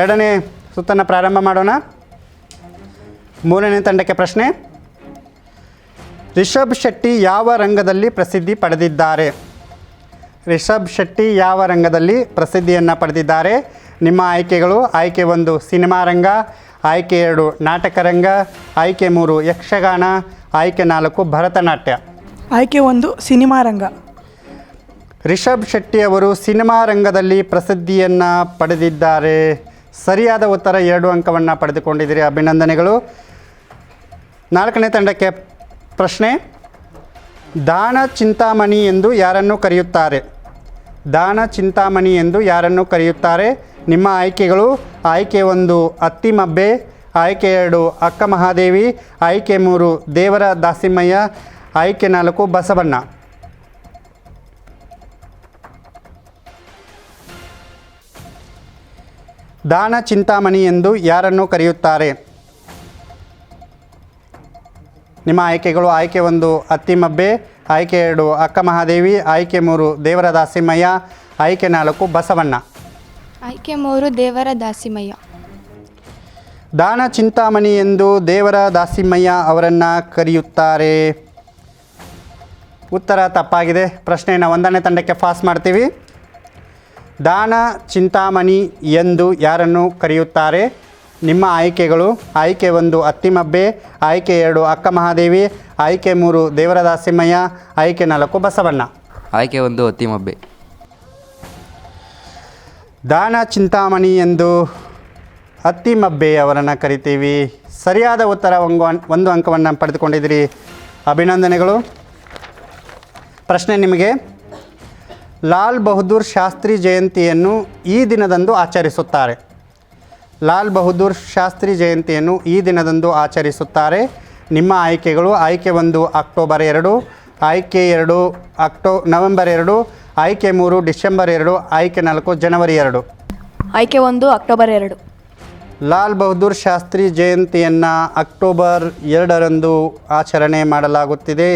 ಎರಡನೇ ಸುತ್ತನ್ನು ಪ್ರಾರಂಭ ಮಾಡೋಣ. ಮೂರನೇ ತಂಡಕ್ಕೆ ಪ್ರಶ್ನೆ ರಿಷಬ್ ಶೆಟ್ಟಿ ಯಾವ ರಂಗದಲ್ಲಿ ಪ್ರಸಿದ್ಧಿ ಪಡೆದಿದ್ದಾರೆ? ರಿಷಬ್ ಶೆಟ್ಟಿ ಯಾವ ರಂಗದಲ್ಲಿ ಪ್ರಸಿದ್ಧಿಯನ್ನು ಪಡೆದಿದ್ದಾರೆ? ನಿಮ್ಮ ಆಯ್ಕೆಗಳು ಆಯ್ಕೆ ಒಂದು ಸಿನಿಮಾ ರಂಗ ಆಯ್ಕೆ ಎರಡು ನಾಟಕ ರಂಗ ಆಯ್ಕೆ ಮೂರು ಯಕ್ಷಗಾನ ಆಯ್ಕೆ ನಾಲ್ಕು ಭರತನಾಟ್ಯ. ಆಯ್ಕೆ ಒಂದು ಸಿನಿಮಾ ರಂಗ. ರಿಷಬ್ ಶೆಟ್ಟಿ ಅವರು ಸಿನಿಮಾ ರಂಗದಲ್ಲಿ ಪ್ರಸಿದ್ಧಿಯನ್ನು ಪಡೆದಿದ್ದಾರೆ. ಸರಿಯಾದ ಉತ್ತರ ಎರಡು ಅಂಕವನ್ನು ಪಡೆದುಕೊಂಡಿದ್ದೀರಿ. ಅಭಿನಂದನೆಗಳು. ನಾಲ್ಕನೇ ತಂಡಕ್ಕೆ ಪ್ರಶ್ನೆ, ದಾನ ಚಿಂತಾಮಣಿ ಎಂದು ಯಾರನ್ನು ಕರೆಯುತ್ತಾರೆ? ದಾನ ಚಿಂತಾಮಣಿ ಎಂದು ಯಾರನ್ನು ಕರೆಯುತ್ತಾರೆ? ನಿಮ್ಮ ಆಯ್ಕೆಗಳು, ಆಯ್ಕೆ ಒಂದು ಅತ್ತಿಮಬ್ಬೆ ಆಯ್ಕೆ ಎರಡು ಅಕ್ಕ ಮಹಾದೇವಿ, ಆಯ್ಕೆ ಮೂರು ದೇವರ ದಾಸಿಮಯ್ಯ ಆಯ್ಕೆ ನಾಲ್ಕು ಬಸವಣ್ಣ. ದಾನ ಚಿಂತಾಮಣಿ ಎಂದು ಯಾರನ್ನು ಕರೆಯುತ್ತಾರೆ? ನಿಮ್ಮ ಆಯ್ಕೆಗಳು ಆಯ್ಕೆ ಒಂದು ಅತ್ತಿಮಬ್ಬೆ ಆಯ್ಕೆ ಎರಡು ಅಕ್ಕ ಮಹಾದೇವಿ ಆಯ್ಕೆ ಮೂರು ದೇವರ ದಾಸಿಮಯ್ಯ ಆಯ್ಕೆ ನಾಲ್ಕು ಬಸವಣ್ಣ. ಆಯ್ಕೆ ಮೂರು ದೇವರ ದಾಸಿಮಯ್ಯ. ದಾನ ಚಿಂತಾಮಣಿ ಎಂದು ದೇವರ ದಾಸಿಮಯ್ಯ ಅವರನ್ನು ಕರೆಯುತ್ತಾರೆ. ಉತ್ತರ ತಪ್ಪಾಗಿದೆ. ಪ್ರಶ್ನೆಯನ್ನು ಒಂದನೇ ತಂಡಕ್ಕೆ ಪಾಸ್ ಮಾಡ್ತೀವಿ. ದಾನ ಚಿಂತಾಮಣಿ ಎಂದು ಯಾರನ್ನು ಕರೆಯುತ್ತಾರೆ? ನಿಮ್ಮ ಆಯ್ಕೆಗಳು ಆಯ್ಕೆ ಒಂದು ಅತ್ತಿಮಬ್ಬೆ ಆಯ್ಕೆ ಎರಡು ಅಕ್ಕ ಮಹಾದೇವಿ ಆಯ್ಕೆ ಮೂರು ದೇವರ ದಾಸಿಮಯ್ಯ ಆಯ್ಕೆ ನಾಲ್ಕು ಬಸವಣ್ಣ. ಆಯ್ಕೆ ಒಂದು ಅತ್ತಿಮಬ್ಬೆ ದಾನ ಚಿಂತಾಮಣಿ ಎಂದು ಅತ್ತಿಮಬ್ಬೆ ಅವರನ್ನು ಕರಿತೀವಿ. ಸರಿಯಾದ ಉತ್ತರ ಒಂದು ಒಂದು ಅಂಕವನ್ನು ಪಡೆದುಕೊಂಡಿದ್ದೀರಿ. ಅಭಿನಂದನೆಗಳು. ಪ್ರಶ್ನೆ ನಿಮಗೆ. ಲಾಲ್ ಬಹದ್ದೂರ್ ಶಾಸ್ತ್ರಿ ಜಯಂತಿಯನ್ನು ಈ ದಿನದಂದು ಆಚರಿಸುತ್ತಾರೆ. ಲಾಲ್ ಬಹದ್ದೂರ್ ಶಾಸ್ತ್ರಿ ಜಯಂತಿಯನ್ನು ಈ ದಿನದಂದು ಆಚರಿಸುತ್ತಾರೆ. ನಿಮ್ಮ ಆಯ್ಕೆಗಳು ಆಯ್ಕೆ ಒಂದು ಅಕ್ಟೋಬರ್ ಎರಡು ಆಯ್ಕೆ ಎರಡು ಅಕ್ಟೋ ನವೆಂಬರ್ ಎರಡು ಆಯ್ಕೆ ಮೂರು ಡಿಸೆಂಬರ್ ಎರಡು ಆಯ್ಕೆ ನಾಲ್ಕು ಜನವರಿ ಎರಡು. ಆಯ್ಕೆ ಒಂದು ಅಕ್ಟೋಬರ್ ಎರಡು. ಲಾಲ್ ಬಹದ್ದೂರ್ ಶಾಸ್ತ್ರಿ ಜಯಂತಿಯನ್ನು ಅಕ್ಟೋಬರ್ ಎರಡರಂದು ಆಚರಣೆ ಮಾಡಲಾಗುತ್ತಿದೆ.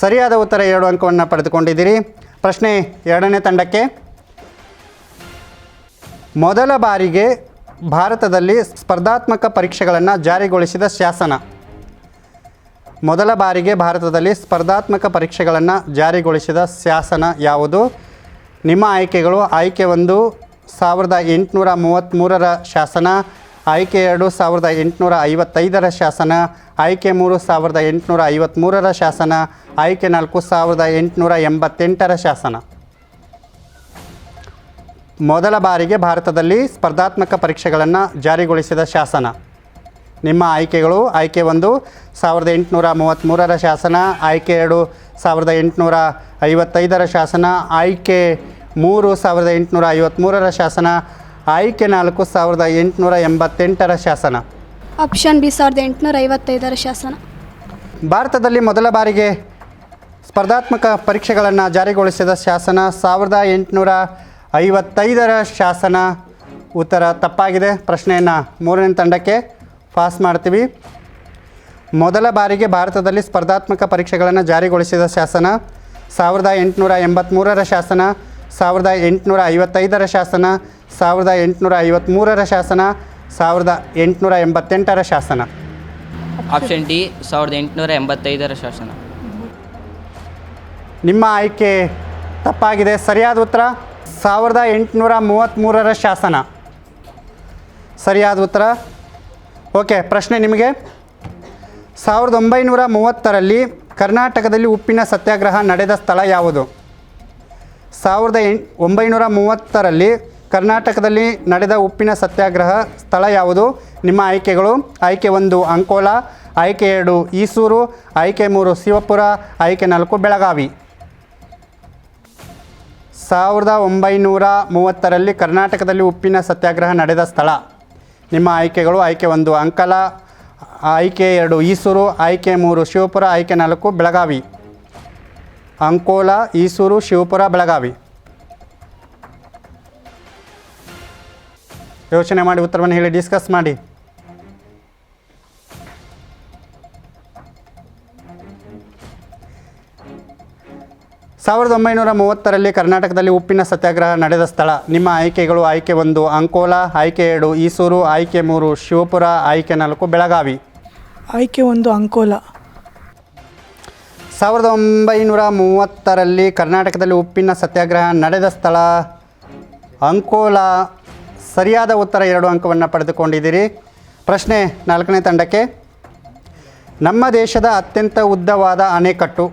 ಸರಿಯಾದ ಉತ್ತರ ಎರಡು ಅಂಕವನ್ನು ಪಡೆದುಕೊಂಡಿದ್ದೀರಿ. ಪ್ರಶ್ನೆ ಎರಡನೇ ತಂಡಕ್ಕೆ. ಮೊದಲ ಬಾರಿಗೆ ಭಾರತದಲ್ಲಿ ಸ್ಪರ್ಧಾತ್ಮಕ ಪರೀಕ್ಷೆಗಳನ್ನು ಜಾರಿಗೊಳಿಸಿದ ಶಾಸನ. ಮೊದಲ ಬಾರಿಗೆ ಭಾರತದಲ್ಲಿ ಸ್ಪರ್ಧಾತ್ಮಕ ಪರೀಕ್ಷೆಗಳನ್ನು ಜಾರಿಗೊಳಿಸಿದ ಶಾಸನ ಯಾವುದು? ನಿಮ್ಮ ಆಯ್ಕೆಗಳು ಆಯ್ಕೆ ಒಂದು ಸಾವಿರದ ಎಂಟುನೂರ ಮೂವತ್ತ್ಮೂರರ ಶಾಸನ ಆಯ್ಕೆ ಎರಡು ಸಾವಿರದ ಎಂಟುನೂರ ಐವತ್ತೈದರ ಶಾಸನ, ಆಯ್ಕೆ ಮೂರು ಸಾವಿರದ ಎಂಟುನೂರ ಐವತ್ತ್ಮೂರರ ಶಾಸನ, ಆಯ್ಕೆ ನಾಲ್ಕು ಸಾವಿರದ ಎಂಟುನೂರ ಎಂಬತ್ತೆಂಟರ ಶಾಸನ. ಮೊದಲ ಬಾರಿಗೆ ಭಾರತದಲ್ಲಿ ಸ್ಪರ್ಧಾತ್ಮಕ ಪರೀಕ್ಷೆಗಳನ್ನು ಜಾರಿಗೊಳಿಸಿದ ಶಾಸನ. ನಿಮ್ಮ ಆಯ್ಕೆಗಳು ಆಯ್ಕೆ ಒಂದು ಸಾವಿರದ ಎಂಟುನೂರ ಮೂವತ್ತ್ಮೂರರ ಶಾಸನ, ಆಯ್ಕೆ ಎರಡು ಸಾವಿರದ ಎಂಟುನೂರ ಐವತ್ತೈದರ ಶಾಸನ, ಆಯ್ಕೆ ಮೂರು ಸಾವಿರದ ಎಂಟುನೂರ ಐವತ್ತ್ಮೂರರ ಶಾಸನ ಆಯ್ಕೆ ನಾಲ್ಕು ಸಾವಿರದ ಎಂಟುನೂರ ಎಂಬತ್ತೆಂಟರ ಶಾಸನ. ಆಪ್ಷನ್ ಬಿ ಸಾವಿರದ ಎಂಟುನೂರ ಐವತ್ತೈದರ ಶಾಸನ. ಭಾರತದಲ್ಲಿ ಮೊದಲ ಬಾರಿಗೆ ಸ್ಪರ್ಧಾತ್ಮಕ ಪರೀಕ್ಷೆಗಳನ್ನು ಜಾರಿಗೊಳಿಸಿದ ಶಾಸನ ಸಾವಿರದ ಎಂಟುನೂರ ಐವತ್ತೈದರ ಶಾಸನ. ಉತ್ತರ ತಪ್ಪಾಗಿದೆ. ಪ್ರಶ್ನೆಯನ್ನು ಮೂರನೇ ತಂಡಕ್ಕೆ ಪಾಸ್ ಮಾಡ್ತೀವಿ. ಮೊದಲ ಬಾರಿಗೆ ಭಾರತದಲ್ಲಿ ಸ್ಪರ್ಧಾತ್ಮಕ ಪರೀಕ್ಷೆಗಳನ್ನು ಜಾರಿಗೊಳಿಸಿದ ಶಾಸನ ಸಾವಿರದ ಎಂಟುನೂರ ಎಂಬತ್ತ್ಮೂರರ ಶಾಸನ. ಸಾವಿರದ ಎಂಟುನೂರ ಐವತ್ತೈದರ ಶಾಸನ ಸಾವಿರದ ಎಂಟುನೂರ ಐವತ್ತ್ಮೂರರ ಶಾಸನ ಸಾವಿರದ ಎಂಟುನೂರ ಎಂಬತ್ತೆಂಟರ ಶಾಸನ. ಆಪ್ಷನ್ ಡಿ ಸಾವಿರದ ಎಂಟುನೂರ ಎಂಬತ್ತೈದರ ಶಾಸನ. ನಿಮ್ಮ ಆಯ್ಕೆ ತಪ್ಪಾಗಿದೆ. ಸರಿಯಾದ ಉತ್ತರ ಸಾವಿರದ ಎಂಟುನೂರ ಮೂವತ್ತ್ಮೂರರ ಶಾಸನ. ಸರಿಯಾದ ಉತ್ತರ? ಓಕೆ ಪ್ರಶ್ನೆ ನಿಮಗೆ. ಸಾವಿರದ ಒಂಬೈನೂರ ಮೂವತ್ತರಲ್ಲಿ ಕರ್ನಾಟಕದಲ್ಲಿ ಉಪ್ಪಿನ ಸತ್ಯಾಗ್ರಹ ನಡೆದ ಸ್ಥಳ ಯಾವುದು? ಸಾವಿರದ ಎಂ ಒಂಬೈನೂರ ಮೂವತ್ತರಲ್ಲಿ ಕರ್ನಾಟಕದಲ್ಲಿ ನಡೆದ ಉಪ್ಪಿನ ಸತ್ಯಾಗ್ರಹ ಸ್ಥಳ ಯಾವುದು? ನಿಮ್ಮ ಆಯ್ಕೆಗಳು. ಆಯ್ಕೆ ಒಂದು ಅಂಕೋಲ, ಆಯ್ಕೆ ಎರಡು ಈಸೂರು, ಆಯ್ಕೆ ಮೂರು ಶಿವಪುರ, ಆಯ್ಕೆ ನಾಲ್ಕು ಬೆಳಗಾವಿ. ಸಾವಿರದ ಒಂಬೈನೂರ ಮೂವತ್ತರಲ್ಲಿ ಕರ್ನಾಟಕದಲ್ಲಿ ಉಪ್ಪಿನ ಸತ್ಯಾಗ್ರಹ ನಡೆದ ಸ್ಥಳ. ನಿಮ್ಮ ಆಯ್ಕೆಗಳು. ಆಯ್ಕೆ ಒಂದು ಅಂಕಲ, ಆಯ್ಕೆ ಎರಡು ಈಸೂರು, ಆಯ್ಕೆ ಮೂರು ಶಿವಪುರ, ಆಯ್ಕೆ ನಾಲ್ಕು ಬೆಳಗಾವಿ. ಅಂಕೋಲ, ಈಸೂರು, ಶಿವಪುರ, ಬೆಳಗಾವಿ. ಯೋಚನೆ ಮಾಡಿ ಉತ್ತರವನ್ನು ಹೇಳಿ, ಡಿಸ್ಕಸ್ ಮಾಡಿ. ಸಾವಿರದ ಒಂಬೈನೂರ ಮೂವತ್ತರಲ್ಲಿ ಕರ್ನಾಟಕದಲ್ಲಿ ಉಪ್ಪಿನ ಸತ್ಯಾಗ್ರಹ ನಡೆದ ಸ್ಥಳ. ನಿಮ್ಮ ಆಯ್ಕೆಗಳು ಆಯ್ಕೆ ಒಂದು, ಅಂಕೋಲಾ, ಆಯ್ಕೆ ಎರಡು, ಈಸೂರು, ಆಯ್ಕೆ ಮೂರು, ಶಿವಪುರ, ಆಯ್ಕೆ ನಾಲ್ಕು, ಬೆಳಗಾವಿ. ಆಯ್ಕೆ ಒಂದು, ಅಂಕೋಲ. ಸಾವಿರದ ಒಂಬೈನೂರ ಮೂವತ್ತರಲ್ಲಿ ಕರ್ನಾಟಕದಲ್ಲಿ ಉಪ್ಪಿನ ಸತ್ಯಾಗ್ರಹ ನಡೆದ ಸ್ಥಳ ಅಂಕೋಲಾ. ಸರಿಯಾದ ಉತ್ತರ ಎರಡು ಅಂಕವನ್ನು ಪಡೆದುಕೊಂಡಿದ್ದೀರಿ. ಪ್ರಶ್ನೆ ನಾಲ್ಕನೇ ತಂಡಕ್ಕೆ, ನಮ್ಮ ದೇಶದ ಅತ್ಯಂತ ಉದ್ದವಾದ ಅಣೆಕಟ್ಟು.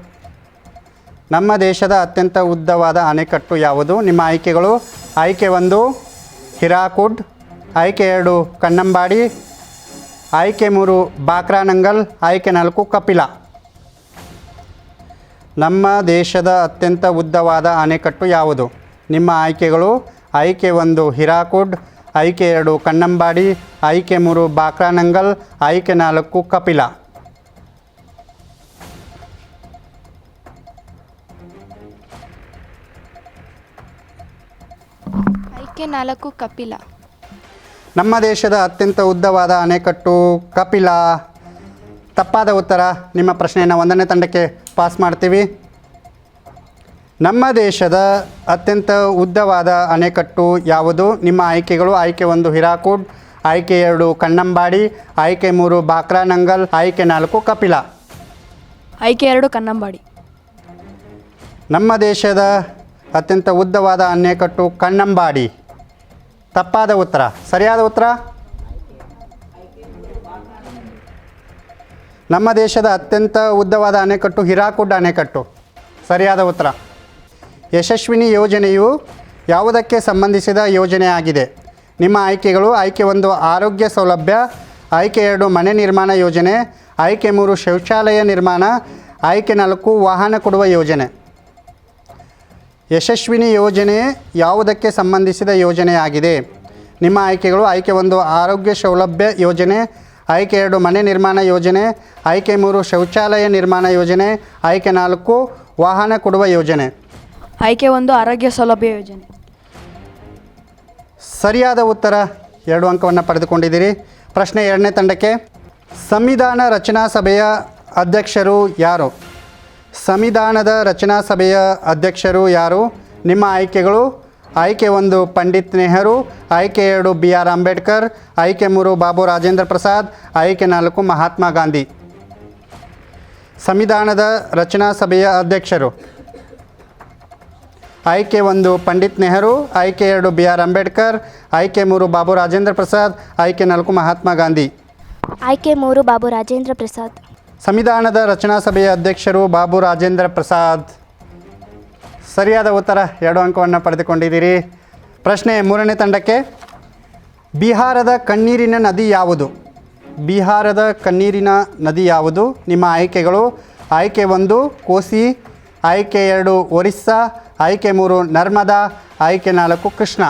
ನಮ್ಮ ದೇಶದ ಅತ್ಯಂತ ಉದ್ದವಾದ ಅಣೆಕಟ್ಟು ಯಾವುದು? ನಿಮ್ಮ ಆಯ್ಕೆಗಳು ಆಯ್ಕೆ ಒಂದು, ಹಿರಾಕುಡ್. ಆಯ್ಕೆ ಎರಡು, ಕಣ್ಣಂಬಾಡಿ. ಆಯ್ಕೆ ಮೂರು ಬಾಕ್ರಾನಂಗಲ್ ಆಯ್ಕೆ ನಾಲ್ಕು, ಕಪಿಲ. ನಮ್ಮ ದೇಶದ ಅತ್ಯಂತ ಉದ್ದವಾದ ಅಣೆಕಟ್ಟು ಯಾವುದು? ನಿಮ್ಮ ಆಯ್ಕೆಗಳು ಆಯ್ಕೆ ಒಂದು ಹಿರಾಕುಡ್ ಆಯ್ಕೆ ಎರಡು ಕಣ್ಣಂಬಾಡಿ ಆಯ್ಕೆ ಮೂರು ಬಾಕ್ರಾನಂಗಲ್ ಆಯ್ಕೆ ನಾಲ್ಕು ಕಪಿಲ. ಆಯ್ಕೆ ನಾಲ್ಕು ಕಪಿಲ. ನಮ್ಮ ದೇಶದ ಅತ್ಯಂತ ಉದ್ದವಾದ ಅಣೆಕಟ್ಟು ಕಪಿಲ. ತಪ್ಪಾದ ಉತ್ತರ ನಿಮ್ಮ ಪ್ರಶ್ನೆಯನ್ನು ಒಂದನೇ ತಂಡಕ್ಕೆ ಪಾಸ್ ಮಾಡ್ತೀವಿ. ನಮ್ಮ ದೇಶದ ಅತ್ಯಂತ ಉದ್ದವಾದ ಅಣೆಕಟ್ಟು ಯಾವುದು? ನಿಮ್ಮ ಆಯ್ಕೆಗಳು ಆಯ್ಕೆ ಒಂದು ಹಿರಾಕೂಡ್ ಆಯ್ಕೆ ಎರಡು ಕಣ್ಣಂಬಾಡಿ ಆಯ್ಕೆ ಮೂರು ಬಾಕ್ರಾನಂಗಲ್ ಆಯ್ಕೆ ನಾಲ್ಕು ಕಪಿಲ. ಆಯ್ಕೆ ಎರಡು ಕನ್ನಂಬಾಡಿ ನಮ್ಮ ದೇಶದ ಅತ್ಯಂತ ಉದ್ದವಾದ ಅಣೆಕಟ್ಟು ಕಣ್ಣಂಬಾಡಿ. ತಪ್ಪಾದ ಉತ್ತರ. ಸರಿಯಾದ ಉತ್ತರ? ನಮ್ಮ ದೇಶದ ಅತ್ಯಂತ ಉದ್ದವಾದ ಅಣೆಕಟ್ಟು ಹಿರಾಕುಡ್ ಅಣೆಕಟ್ಟು. ಸರಿಯಾದ ಉತ್ತರ. ಯಶಸ್ವಿನಿ ಯೋಜನೆಯು ಯಾವುದಕ್ಕೆ ಸಂಬಂಧಿಸಿದ ಯೋಜನೆಯಾಗಿದೆ ನಿಮ್ಮ ಆಯ್ಕೆಗಳು ಆಯ್ಕೆ ಒಂದು ಆರೋಗ್ಯ ಸೌಲಭ್ಯ, ಆಯ್ಕೆ ಎರಡು ಮನೆ ನಿರ್ಮಾಣ ಯೋಜನೆ, ಆಯ್ಕೆ ಮೂರು ಶೌಚಾಲಯ ನಿರ್ಮಾಣ, ಆಯ್ಕೆ ನಾಲ್ಕು ವಾಹನ ಕೊಡುವ ಯೋಜನೆ. ಯಶಸ್ವಿನಿ ಯೋಜನೆ ಯಾವುದಕ್ಕೆ ಸಂಬಂಧಿಸಿದ ಯೋಜನೆಯಾಗಿದೆ ನಿಮ್ಮ ಆಯ್ಕೆಗಳು ಆಯ್ಕೆ ಒಂದು ಆರೋಗ್ಯ ಸೌಲಭ್ಯ ಯೋಜನೆ ಆಯ್ಕೆ ಎರಡು ಮನೆ ನಿರ್ಮಾಣ ಯೋಜನೆ ಆಯ್ಕೆ ಮೂರು ಶೌಚಾಲಯ ನಿರ್ಮಾಣ ಯೋಜನೆ ಆಯ್ಕೆ ನಾಲ್ಕು ವಾಹನ ಕೊಡುವ ಯೋಜನೆ. ಆಯ್ಕೆ ಒಂದು ಆರೋಗ್ಯ ಸೌಲಭ್ಯ ಯೋಜನೆ. ಸರಿಯಾದ ಉತ್ತರ ಎರಡು ಅಂಕವನ್ನು ಪಡೆದುಕೊಂಡಿದ್ದೀರಿ. ಪ್ರಶ್ನೆ ಎರಡನೇ ತಂಡಕ್ಕೆ ಸಂವಿಧಾನ ರಚನಾ ಸಭೆಯ ಅಧ್ಯಕ್ಷರು ಯಾರು? ಸಂವಿಧಾನದ ರಚನಾ ಸಭೆಯ ಅಧ್ಯಕ್ಷರು ಯಾರು? ನಿಮ್ಮ ಆಯ್ಕೆಗಳು ಆಯ್ಕೆ ಒಂದು ಪಂಡಿತ್ ನೆಹರು ಆಯ್ಕೆ ಎರಡು ಬಿ ಆರ್ ಅಂಬೇಡ್ಕರ್ ಆಯ್ಕೆ ಮೂರು ಬಾಬು ರಾಜೇಂದ್ರ ಪ್ರಸಾದ್ ಆಯ್ಕೆ ನಾಲ್ಕು ಮಹಾತ್ಮ ಗಾಂಧಿ. ಸಂವಿಧಾನದ ರಚನಾ ಸಭೆಯ ಅಧ್ಯಕ್ಷರು. ಆಯ್ಕೆ ಒಂದು ಪಂಡಿತ್ ನೆಹರು ಆಯ್ಕೆ ಎರಡು ಬಿ ಆರ್ ಅಂಬೇಡ್ಕರ್ ಆಯ್ಕೆ ಮೂರು ಬಾಬು ರಾಜೇಂದ್ರ ಪ್ರಸಾದ್ ಆಯ್ಕೆ ನಾಲ್ಕು ಮಹಾತ್ಮ ಗಾಂಧಿ. ಆಯ್ಕೆ ಮೂರು ಬಾಬು ರಾಜೇಂದ್ರ ಪ್ರಸಾದ್. ಸಂವಿಧಾನದ ರಚನಾ ಸಭೆಯ ಅಧ್ಯಕ್ಷರು ಬಾಬು ರಾಜೇಂದ್ರ ಪ್ರಸಾದ್. ಸರಿಯಾದ ಉತ್ತರ ಎರಡು ಅಂಕವನ್ನು ಪಡೆದುಕೊಂಡಿದ್ದೀರಿ. ಪ್ರಶ್ನೆ ಮೂರನೇ ತಂಡಕ್ಕೆ, ಬಿಹಾರದ ಕಣ್ಣೀರಿನ ನದಿ ಯಾವುದು? ಬಿಹಾರದ ಕಣ್ಣೀರಿನ ನದಿ ಯಾವುದು? ನಿಮ್ಮ ಆಯ್ಕೆಗಳು, ಆಯ್ಕೆ ಒಂದು ಕೋಸಿ, ಆಯ್ಕೆ ಎರಡು ಒರಿಸ್ಸಾ, ಆಯ್ಕೆ ಮೂರು ನರ್ಮದಾ, ಆಯ್ಕೆ ನಾಲ್ಕು ಕೃಷ್ಣ.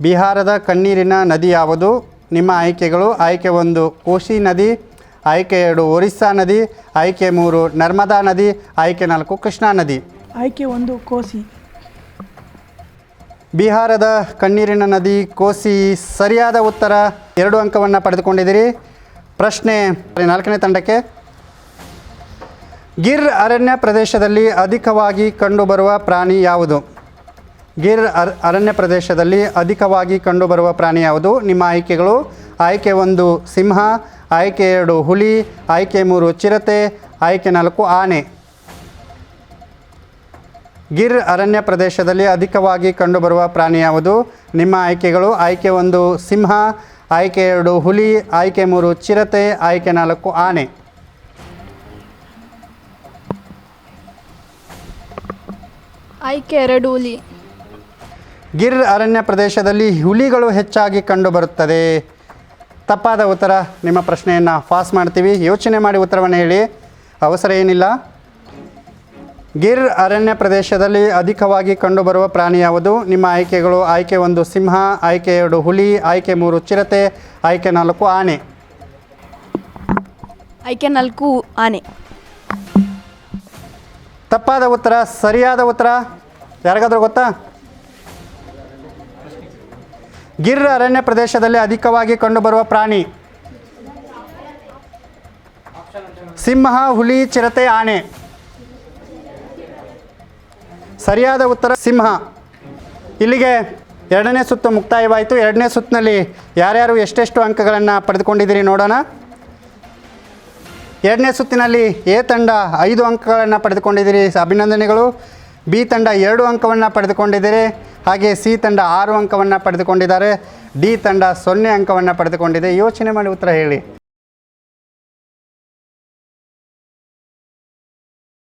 ಬಿಹಾರದ ಕಣ್ಣೀರಿನ ನದಿ ಯಾವುದು? ನಿಮ್ಮ ಆಯ್ಕೆಗಳು, ಆಯ್ಕೆ ಒಂದು ಕೋಶಿ ನದಿ ಆಯ್ಕೆ ಎರಡು ಒರಿಸ್ಸಾ ನದಿ ಆಯ್ಕೆ ಮೂರು ನರ್ಮದಾ ನದಿ ಆಯ್ಕೆ ನಾಲ್ಕು ಕೃಷ್ಣಾ ನದಿ. ಆಯ್ಕೆ ಒಂದು ಕೋಸಿ. ಬಿಹಾರದ ಕಣ್ಣೀರಿನ ನದಿ ಕೋಸಿ ಸರಿಯಾದ ಉತ್ತರ. ಎರಡು ಅಂಕವನ್ನು ಪಡೆದುಕೊಂಡಿದ್ದೀರಿ. ಪ್ರಶ್ನೆ ನಾಲ್ಕನೇ ತಂಡಕ್ಕೆ. ಗಿರ್ ಅರಣ್ಯ ಪ್ರದೇಶದಲ್ಲಿ ಅಧಿಕವಾಗಿ ಕಂಡುಬರುವ ಪ್ರಾಣಿ ಯಾವುದು? ಗಿರ್ ಅರ್ ಅರಣ್ಯ ಪ್ರದೇಶದಲ್ಲಿ ಅಧಿಕವಾಗಿ ಕಂಡುಬರುವ ಪ್ರಾಣಿ ಯಾವುದು? ನಿಮ್ಮ ಆಯ್ಕೆಗಳು. ಆಯ್ಕೆ ಒಂದು ಸಿಂಹ ಆಯ್ಕೆ ಎರಡು ಹುಲಿ ಆಯ್ಕೆ ಮೂರು ಚಿರತೆ ಆಯ್ಕೆ ನಾಲ್ಕು ಆನೆ. ಗಿರ್ ಅರಣ್ಯ ಪ್ರದೇಶದಲ್ಲಿ ಅಧಿಕವಾಗಿ ಕಂಡುಬರುವ ಪ್ರಾಣಿ ಯಾವುದು? ನಿಮ್ಮ ಆಯ್ಕೆಗಳು ಆಯ್ಕೆ ಒಂದು ಸಿಂಹ ಆಯ್ಕೆ ಎರಡು ಹುಲಿ ಆಯ್ಕೆ ಮೂರು ಚಿರತೆ ಆಯ್ಕೆ ನಾಲ್ಕು ಆನೆ. ಆಯ್ಕೆ ಎರಡು ಹುಲಿ. ಗಿರ್ ಅರಣ್ಯ ಪ್ರದೇಶದಲ್ಲಿ ಹುಲಿಗಳು ಹೆಚ್ಚಾಗಿ ಕಂಡುಬರುತ್ತದೆ. ತಪ್ಪಾದ ಉತ್ತರ ನಿಮ್ಮ ಪ್ರಶ್ನೆಯನ್ನು ಪಾಸ್ ಮಾಡ್ತೀವಿ. ಯೋಚನೆ ಮಾಡಿ ಉತ್ತರವನ್ನು ಹೇಳಿ. ಅವಸರ ಏನಿಲ್ಲ. ಗಿರ್ ಅರಣ್ಯ ಪ್ರದೇಶದಲ್ಲಿ ಅಧಿಕವಾಗಿ ಕಂಡುಬರುವ ಪ್ರಾಣಿ ಯಾವುದು? ನಿಮ್ಮ ಆಯ್ಕೆಗಳು ಆಯ್ಕೆ ಒಂದು ಸಿಂಹ ಆಯ್ಕೆ ಎರಡು ಹುಲಿ ಆಯ್ಕೆ ಮೂರು ಚಿರತೆ ಆಯ್ಕೆ ನಾಲ್ಕು ಆನೆ. ಆಯ್ಕೆ ನಾಲ್ಕು ಆನೆ. ತಪ್ಪಾದ ಉತ್ತರ ಸರಿಯಾದ ಉತ್ತರ. ಯಾರಿಗಾದ್ರೂ ಗೊತ್ತಾ? ಗಿರ್ ಅರಣ್ಯ ಪ್ರದೇಶದಲ್ಲಿ ಅಧಿಕವಾಗಿ ಕಂಡುಬರುವ ಪ್ರಾಣಿ. ಸಿಂಹ, ಹುಲಿ, ಚಿರತೆ, ಆನೆ. ಸರಿಯಾದ ಉತ್ತರ ಸಿಂಹ. ಇಲ್ಲಿಗೆ ಎರಡನೇ ಸುತ್ತು ಮುಕ್ತಾಯವಾಯಿತು. ಎರಡನೇ ಸುತ್ತಿನಲ್ಲಿ ಯಾರ್ಯಾರು ಎಷ್ಟೆಷ್ಟು ಅಂಕಗಳನ್ನು ಪಡೆದುಕೊಂಡಿದ್ದೀರಿ ನೋಡೋಣ. ಎರಡನೇ ಸುತ್ತಿನಲ್ಲಿ ಎ ತಂಡ ಐದು ಅಂಕಗಳನ್ನು ಪಡೆದುಕೊಂಡಿದ್ದೀರಿ. ಅಭಿನಂದನೆಗಳು. ಬಿ ತಂಡ ಎರಡು ಅಂಕವನ್ನು ಪಡೆದುಕೊಂಡಿದ್ದೀರಿ. ಹಾಗೆ ಸಿ ತಂಡ ಆರು ಅಂಕವನ್ನು ಪಡೆದುಕೊಂಡಿದ್ದಾರೆ. ಡಿ ತಂಡ ಸೊನ್ನೆ ಅಂಕವನ್ನು ಪಡೆದುಕೊಂಡಿದೆ. ಯೋಚನೆ ಮಾಡಿ ಉತ್ತರ ಹೇಳಿ.